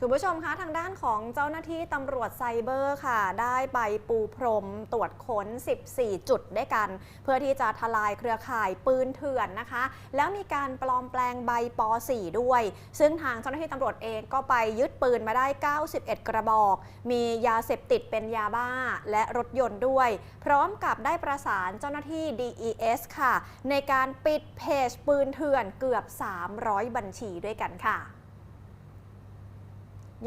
คุณผู้ชมคะทางด้านของเจ้าหน้าที่ตำรวจไซเบอร์ค่ะ ได้ไปปูพรมตรวจค้น 14 จุดด้วยกัน เพื่อที่จะทลายเครือข่ายปืนเถื่อนนะคะ แล้วมีการปลอมแปลงใบป .4 ด้วย ซึ่งทางเจ้าหน้าที่ตำรวจเองก็ไปยึดปืนมาได้ 91 กระบอก มียาเสพติดเป็นยาบ้าและรถยนต์ด้วย พร้อมกับได้ประสานเจ้าหน้าที่ DES ค่ะ ในการปิดเพจปืนเถื่อนเกือบ 300 บัญชีด้วยกันค่ะ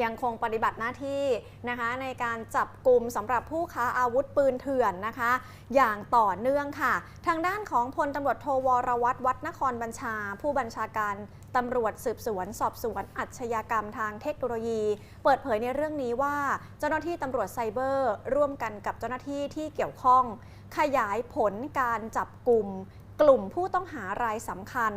ยังคงปฏิบัติหน้าที่นะคะในการจับกลุ่มสำหรับผู้ค้าอาวุธปืนเถื่อนนะคะ อย่างต่อเนื่องค่ะ ทางด้านของพลตำรวจโทวรวัตรวัดนครบัญชา ผู้บัญชาการตำรวจสืบสวน สอบสวนอัจฉริยกรรมทางเทคโนโลยี เปิดเผยในเรื่องนี้ว่า เจ้าหน้าที่ตำรวจไซเบอร์ ร่วมกันกับเจ้าหน้าที่ที่เกี่ยวข้อง ขยายผลการจับกลุ่มกลุ่มผู้ต้องหารายสำคัญ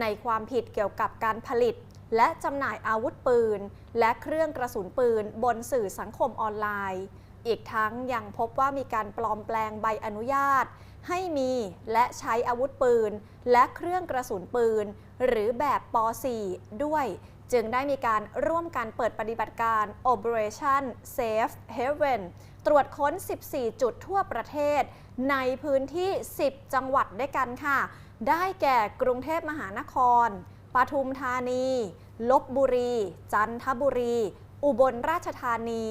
ในความผิดเกี่ยวกับการผลิต และจำหน่ายอาวุธปืน และเครื่องกระสุนปืน บนสื่อสังคมออนไลน์ อีกทั้งยังพบว่ามีการปลอมแปลงใบอนุญาต ให้มีและใช้อาวุธปืน และเครื่องกระสุนปืน หรือแบบป .4 ด้วย จึงได้มีการร่วมกันเปิดปฏิบัติการ Operation Safe Haven ตรวจค้น 14 จุดทั่วประเทศ ในพื้นที่ 10 จังหวัดด้วยกันค่ะ ได้แก่กรุงเทพมหานคร ปทุมธานี ลบบุรี จันทบุรี อุบลราชธานี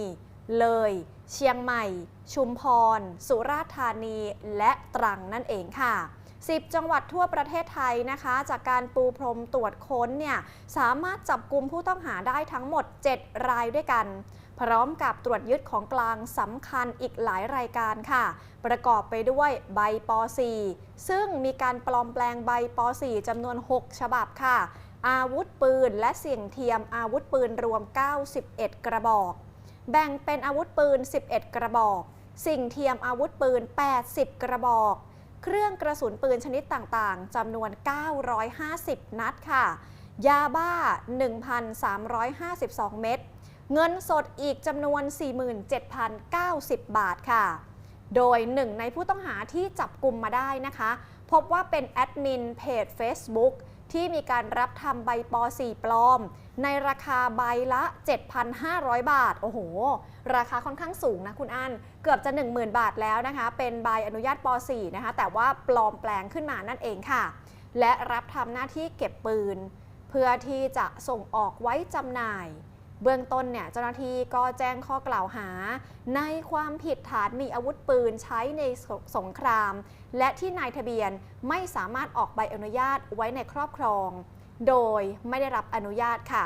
เลย เชียงใหม่ ชุมพร สุราษฎร์ธานี และตรังนั่นเองค่ะ 10 จังหวัดทั่วประเทศไทยนะคะ จากการปูพรมตรวจค้นเนี่ย สามารถจับกลุ่มผู้ต้องหาได้ทั้งหมด 7 รายด้วยกัน พร้อมกับตรวจยึดของกลางสำคัญอีกหลายรายการค่ะ ประกอบไปด้วยใบป .4 ซึ่งมีการปลอมแปลงใบป .4 จำนวน 6 ฉบับค่ะ อาวุธปืนและเสี่ยงเทียมอาวุธปืนรวม 91 กระบอก แบ่งเป็นอาวุธปืน 11 กระบอก สิ่งเทียมอาวุธปืน 80 กระบอก เครื่องกระสุนปืนชนิดต่างๆจำนวน 950 นัดค่ะ ยาบ้า 1,352 เม็ด เงินสดอีกจำนวน 47,090 บาทค่ะ โดยหนึ่งในผู้ต้องหาที่จับกลุ่มมาได้นะคะ พบว่าเป็นแอดมินเพจ Facebook ที่มีการรับทำใบป .4 ปลอม ในราคาใบละ 7,500 บาท โอ้โห ราคาค่อนข้างสูงนะคุณอันเกือบจะ 10,000 บาทแล้วนะคะ เป็นใบอนุญาตป .4 นะคะ แต่ว่าปลอมแปลงขึ้นมานั่นเองค่ะ และรับทำหน้าที่เก็บปืน เพื่อที่จะส่งออกไว้จำหน่าย เบื้องต้นเนี่ยเจ้าหน้าที่ก็แจ้งข้อกล่าวหา ในความผิดฐานมีอาวุธปืนใช้ในสงคราม และที่นายทะเบียนไม่สามารถออกใบอนุญาตไว้ในครอบครอง โดยไม่ได้รับอนุญาตค่ะ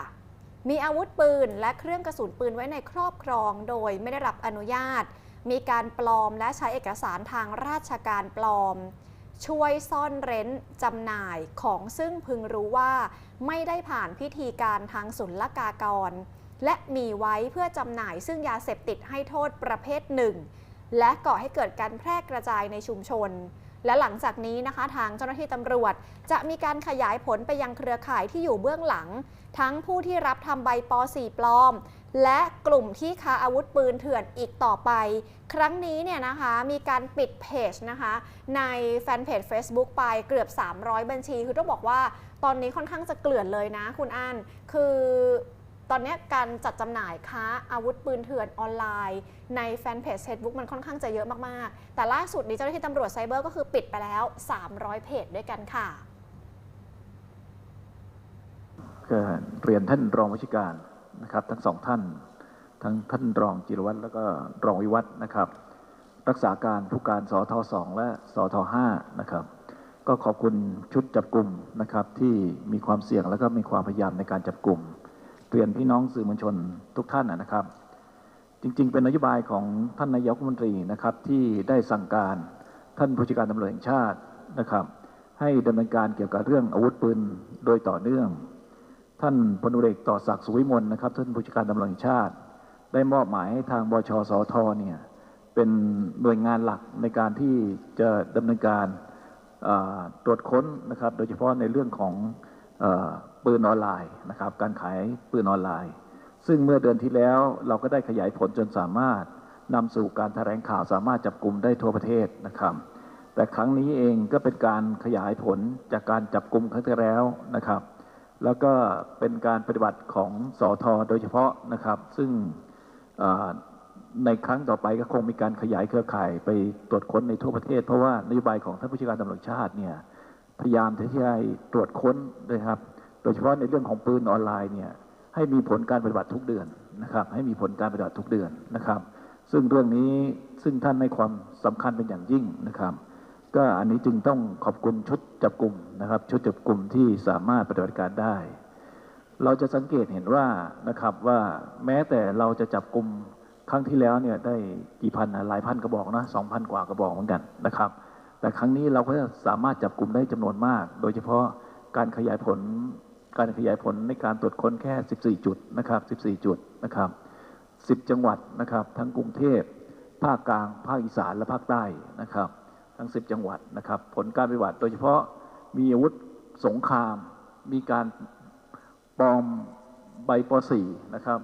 มีอาวุธปืนและเครื่องกระสุนปืนไว้ในครอบครอง โดยไม่ได้รับอนุญาต มีการปลอมและใช้เอกสารทางราชการปลอม ช่วยซ่อนเร้นจำหน่ายของซึ่งพึงรู้ว่า ไม่ได้ผ่านพิธีการทางศุลกากร และมีไว้เพื่อจำหน่ายซึ่งยาเสพติดให้โทษประเภทหนึ่ง และก่อให้เกิดการแพร่กระจายในชุมชน และหลังจากนี้นะคะทางเจ้าหน้าที่ตำรวจ จะมีการขยายผลไปยังเครือข่ายที่อยู่เบื้องหลัง ทั้งผู้ที่รับทำใบป .4 ปลอม และกลุ่มที่ค้าอาวุธปืนเถื่อนอีกต่อไป ครั้งนี้เนี่ยนะคะมีการปิดเพจนะคะในแฟนเพจ Facebook ไปเกือบ 300 บัญชี คือต้องบอกว่าตอนนี้ค่อนข้างจะเกลื่อนเลยนะคุณอันคือตอนนี้การจัดจำหน่ายค้าอาวุธปืนเถื่อนออนไลน์ ในแฟนเพจ Facebook มันค่อนข้างจะเยอะมาก ๆ แต่ล่าสุดนี้เจ้าหน้าที่ตำรวจไซเบอร์ก็คือปิดไปแล้ว 300 เพจด้วยกันค่ะเรียนท่านรองวิชการ นะครับ ทั้งสองท่าน ทั้งท่านรองจิรวัตรแล้วก็รองวิวัฒน์นะครับ รักษาการผู้การสทสองและสทห้านะครับ ก็ขอบคุณชุดจับกลุ่มนะครับ ที่มีความเสี่ยงแล้วก็มีความพยายามในการจับกลุ่มเรียนพี่น้องสื่อมวลชนทุกท่านนะครับ จริง ๆ เป็นนโยบายของท่านนายกรัฐมนตรีนะครับ ที่ได้สั่งการท่านผู้จัดการตำรวจแห่งชาตินะครับ ให้ดำเนินการเกี่ยวกับเรื่องอาวุธปืนโดยต่อเนื่อง ท่านพลเอกต่อศักดิ์สุวิมลนะครับ ท่านผู้จัดการตำรวจแห่งชาติ ได้มอบหมายให้ทางบชสทเนี่ยเป็นหน่วยงานหลักในการที่จะดำเนินการตรวจค้นนะครับ โดยเฉพาะในเรื่องของอปืนออนไลน์นะครับ การขายปืนออนไลน์ ซึ่งเมื่อเดือนที่แล้วเราก็ได้ขยายผลจนสามารถนำสู่การแถลงข่าวสามารถจับกลุ่มได้ทั่วประเทศนะครับ แต่ครั้งนี้เองก็เป็นการขยายผลจากการจับกลุ่มครั้งที่แล้วนะครับ แล้วก็เป็นการปฏิบัติของสอทอโดยเฉพาะนะครับ ซึ่งในครั้งต่อไปก็คงมีการขยายเครือข่ายไปตรวจค้นในทั่วประเทศ เพราะว่านโยบายของท่านผู้จัดการตำรวจชาติเนี่ยพยายามที่จะตรวจค้นนะครับ โดยเฉพาะในเรื่องของปืนออนไลน์เนี่ยให้มีผลการปฏิบัติทุกเดือนนะครับ ให้มีผลการปฏิบัติทุกเดือนนะครับ ซึ่งเรื่องนี้ซึ่งท่านให้ความสำคัญเป็นอย่างยิ่งนะครับ ก็อันนี้จึงต้องขอบคุณชุดจับกลุ่มนะครับ ชุดจับกลุ่มที่สามารถปฏิบัติการได้ เราจะสังเกตเห็นว่านะครับว่าแม้แต่เราจะจับกลุ่มครั้งที่แล้วเนี่ยได้กี่พันนะหลายพันกระบอกนะสองพันกว่ากระบอกเหมือนกันนะครับ แต่ครั้งนี้เราก็จะสามารถจับกลุ่มได้จำนวนมาก โดยเฉพาะการขยายผล การขยายผลในการตรวจค้นแค่ 14 จุดนะครับ 14 จุดนะครับ 10 จังหวัดนะครับ ทั้งกรุงเทพภาคกลาง ภาคอีสานและภาคใต้นะครับ ทั้ง 10 จังหวัดนะครับ ผลการปฏิบัติโดยเฉพาะมีอาวุธสงคราม มีการปลอมใบป .4 นะครับ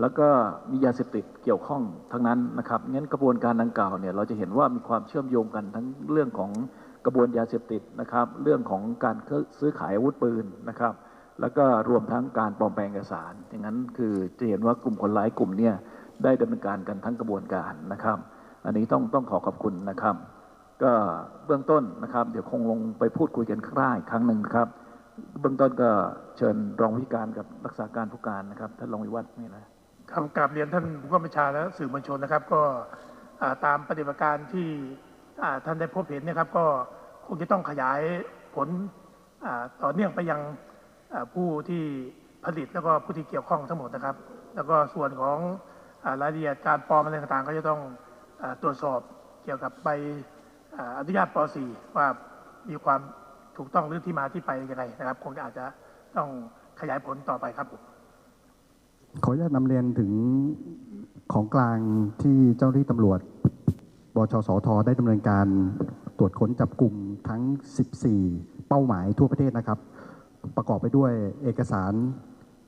แล้วก็มียาเสพติดเกี่ยวข้องทั้งนั้นนะครับงั้นกระบวนการดังกล่าวเนี่ยเราจะเห็นว่ามีความเชื่อมโยงกันทั้งเรื่องของกระบวนยาเสพติดนะครับ เรื่องของการซื้อขายอาวุธปืนนะครับ แล้วก็รวมทั้งการปลอมแปลงเอกสาร อย่างนั้นคือจะเห็นว่ากลุ่มคนร้ายกลุ่มเนี้ได้ดำเนินการกันทั้งกระบวนการนะครับ อันนี้ต้องต้องขอขอบคุณนะครับ ก็เบื้องต้นนะครับ เดี๋ยวคงลงไปพูดคุยกันข้างล่างอีกครั้งหนึ่งครับเบื้องต้นก็เชิญรองผู้การกับรักษาการผู้การนะครับท่านรองวิวัฒน์นี่นะคำกราบเรียนท่านผู้กำกับบัญชาและสื่อมวลชนนะครับ ก็ตามปฏิบัติการที่ท่านได้พบเห็นนะครับ ก็คงจะต้องขยายผลต่อเนื่องไปยังผู้ที่ผลิตแล้วก็ผู้ที่เกี่ยวข้องทั้งหมดนะครับ แล้วก็ส่วนของรายละเอียดการปลอมอะไรต่างๆ ก็จะต้องตรวจสอบเกี่ยวกับใบ อนุญาตป .4 ว่ามีความถูกต้องหรือที่มาที่ไปยังไงนะครับคงอาจจะต้องขยายผลต่อไปครับผมขออนุญาตนำเรียนถึงของกลางที่เจ้าหน้าที่ตำรวจบชสทได้ดำเนินการตรวจค้นจับกลุ่มทั้ง 14 เป้าหมายทั่วประเทศนะครับ ประกอบไปด้วยเอกสาร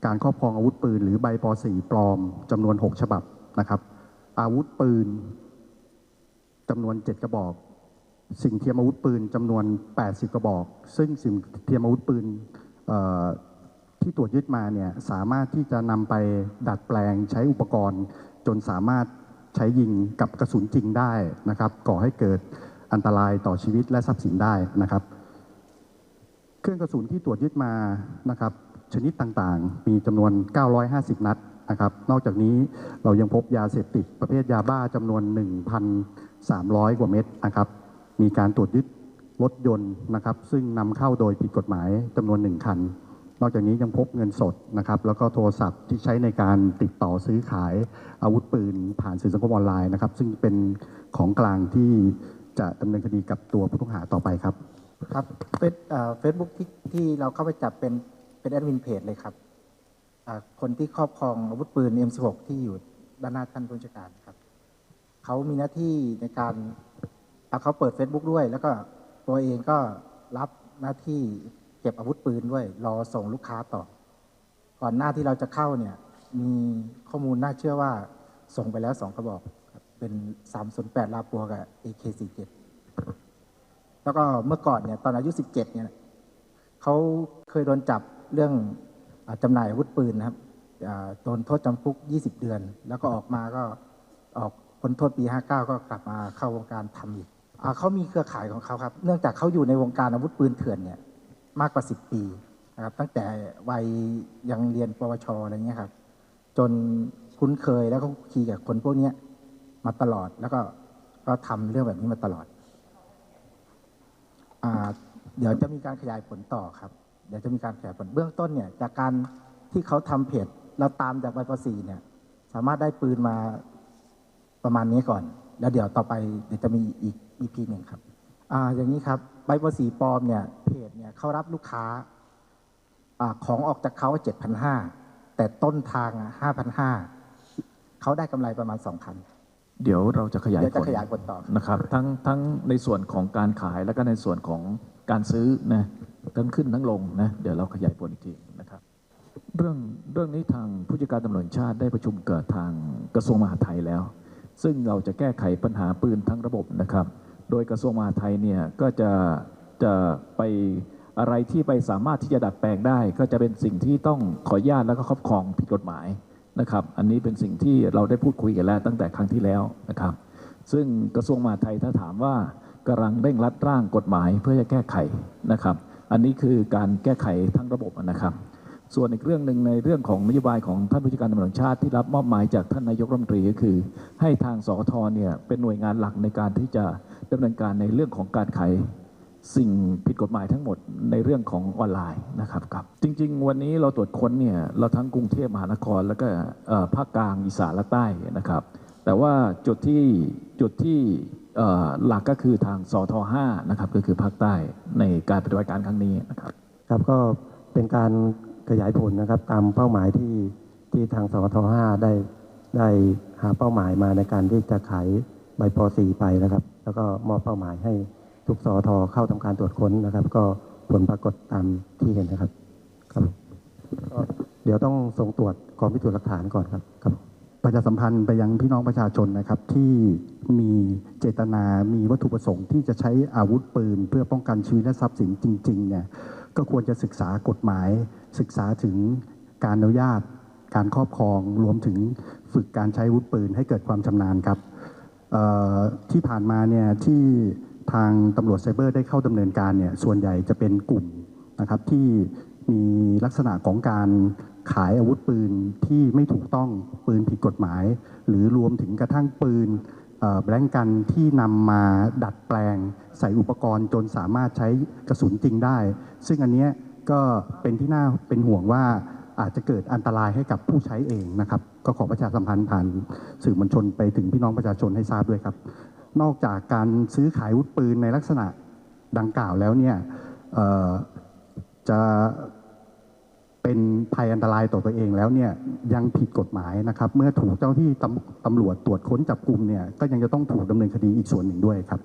การครอบครองอาวุธปืน หรือใบป .4 ปลอมจำนวน 6 ฉบับนะครับ อาวุธปืนจำนวน 7 กระบอก สิ่งเทียมอาวุธปืนจำนวน 80 กระบอก ซึ่งสิ่งเทียมอาวุธปืนที่ตรวจยึดมาเนี่ยสามารถที่จะนำไปดัดแปลงใช้อุปกรณ์ จนสามารถใช้ยิงกับกระสุนจริงได้นะครับ ก่อให้เกิดอันตรายต่อชีวิตและทรัพย์สินได้นะครับ เครื่องกระสุนที่ตรวจยึดมานะครับ ชนิดต่างๆ มีจำนวน 950 นัดนะครับ นอกจากนี้เรายังพบยาเสพติดประเภทยาบ้าจำนวน 1,300 กว่าเม็ดนะครับ มีการตรวจยึดรถยนต์นะครับ ซึ่งนำเข้าโดยผิดกฎหมายจำนวนหนึ่งคัน นอกจากนี้ยังพบเงินสดนะครับ แล้วก็โทรศัพท์ที่ใช้ในการติดต่อซื้อขายอาวุธปืน ผ่านสื่อสังคมออนไลน์นะครับ ซึ่งเป็นของกลางที่จะดำเนินคดีกับตัวผู้ต้องหาต่อไปครับ ครับเฟซเฟซบุ๊กที่ที่เราเข้าไปจับเป็นเป็นแอดมินเพจเลยครับคนที่ครอบครองอาวุธปืน M16 ที่อยู่ด้านหน้าท่านผู้จัดการครับเขามีหน้าที่ในการ เขาเปิด Facebook ด้วย แล้วก็ตัวเองก็รับหน้าที่เก็บอาวุธปืนด้วย รอส่งลูกค้าต่อ ก่อนหน้าที่เราจะเข้าเนี่ย มีข้อมูลน่าเชื่อว่าส่งไปแล้วสองกระบอก เป็น308ลาปัวกับ AK47 แล้วก็เมื่อก่อนเนี่ยตอนอายุ 17เนี่ยเขาเคยโดนจับเรื่องอจำหน่ายอาวุธปืนนะครับโดนโทษจำคุก 20 เดือน แล้วก็ออกมาก็ออกพ้นโทษปี 59 ก็กลับมาเข้าวงการทำอีก เขามีเครือข่ายของเขาครับ เนื่องจากเขาอยู่ในวงการอาวุธปืนเถื่อนเนี่ยมากกว่า 10 ปีนะครับ ตั้งแต่วัยยังเรียนปวชอะไรเงี้ยครับ จนคุ้นเคยแล้วก็คีกับคนพวกเนี้ยมาตลอดแล้วก็ก็ทำเรื่องแบบนี้มาตลอดอเดี๋ยวจะมีการขยายผลต่อครับ เดี๋ยวจะมีการขยายผลเบื้องต้นเนี่ย จากการที่เขาทำเพจเราตามจากใบปสีเนี่ย สามารถได้ปืนมาประมาณนี้ก่อน แล้วเดี๋ยวต่อไปเดี๋ยวจะมีอีก EP หนึ่งครับอ่าอย่างนี้ครับใบปสีปลอมเนี่ยเพจเนี่ยเขารับลูกค้าอาของออกจากเขาเจ็ดพันห้าแต่ต้นทางห้าพันห้าเขาได้กำไรประมาณสองพันเดี๋ยวเราจะขยายเดี๋ยวผจะลขยายผลต่อนะครับ ทั้งทั้งในส่วนของการขายแล้วก็ในส่วนของการซื้อนะทั้งขึ้นทั้งลงนะเดี๋ยวเราขยายผลอีกทีนะครับ เรื่องเรื่องนี้ทางผู้จัดการตำรวจแห่งชาติได้ประชุมเกิดทางกระทรวงมหาดไทยแล้ว ซึ่งเราจะแก้ไขปัญหาปืนทั้งระบบนะครับ โดยกระทรวงมหาดไทยเนี่ยก็จะจะไปอะไรที่ไปสามารถที่จะดัดแปลงได้ ก็จะเป็นสิ่งที่ต้องขออนุญาตแล้วก็ครอบครองผิดกฎหมายนะครับ อันนี้เป็นสิ่งที่เราได้พูดคุยกันแล้วตั้งแต่ครั้งที่แล้วนะครับ ซึ่งกระทรวงมหาดไทยถ้าถามว่ากำลังเร่งรัดร่างกฎหมายเพื่อจะแก้ไขนะครับ อันนี้คือการแก้ไขทั้งระบบนะครับ ส่วนอีกเรื่องหนึ่งในเรื่องของนโยบายของท่านผู้จัดการตำรวจแห่งชาติที่รับมอบหมายจากท่านนายกรัฐมนตรีก็คือ ให้ทางสอทเนี่ยเป็นหน่วยงานหลักในการที่จะดำเนินการในเรื่องของการขายสิ่งผิดกฎหมายทั้งหมดในเรื่องของออนไลน์นะครับครับ จริง ๆ วันนี้เราตรวจค้นเนี่ยเราทั้งกรุงเทพมหานคร แล้วก็ภาคกลางอีสานและใต้นะครับ แต่ว่าจุดที่จุดที่หลักก็คือทางสท5นะครับก็คือภาคใต้ในการปฏิบัติการครั้งนี้นะครับครับก็เป็นการ ขยายผลนะครับ ตามเป้าหมายที่ที่ทางสท5ได้ได้หาเป้าหมายมาในการที่จะขายใบป .4 ไปนะครับ แล้วก็มอบเป้าหมายให้ทุกสทเข้าทำการตรวจค้นนะครับ ก็ผลปรากฏตามที่เห็นนะครับครับก็เดี๋ยวต้องส่งตรวจกองพิสูจน์หลักฐานก่อนครับครับประชาสัมพันธ์ไปยังพี่น้องประชาชนนะครับที่มีเจตนา มีวัตถุประสงค์ที่จะใช้อาวุธปืน เพื่อป้องกันชีวิตและทรัพย์สินจริงๆเนี่ย ก็ควรจะศึกษากฎหมาย ศึกษาถึงการอนุญาต การครอบครอง รวมถึงฝึกการใช้อาวุธปืนให้เกิดความชำนาญครับที่ผ่านมาเนี่ยที่ทางตำรวจไซเบอร์ได้เข้าดำเนินการเนี่ยส่วนใหญ่จะเป็นกลุ่มนะครับที่มีลักษณะของการขายอาวุธปืนที่ไม่ถูกต้องปืนผิดกฎหมาย หรือรวมถึงกระทั่งปืน แบล็งกันที่นำมาดัดแปลง ใส่อุปกรณ์จนสามารถใช้กระสุนจริงได้ ซึ่งอันนี้ก็เป็นที่น่าเป็นห่วงว่าอาจจะเกิดอันตรายให้กับผู้ใช้เองนะครับ ก็ขอประชาสัมพันธ์ผ่านสื่อมวลชนไปถึงพี่น้องประชาชนให้ทราบด้วยครับ นอกจากการซื้อขายอาวุธปืนในลักษณะดังกล่าวแล้วเนี่ยจะ เป็นภัยอันตรายต่อตัวเองแล้วเนี่ยยังผิดกฎหมายนะครับ เมื่อถูกเจ้าที่ตำตำรวจตรวจค้นจับกลุ่มเนี่ยก็ยังจะต้องถูกดำเนินคดีอีกส่วนหนึ่งด้วยครับ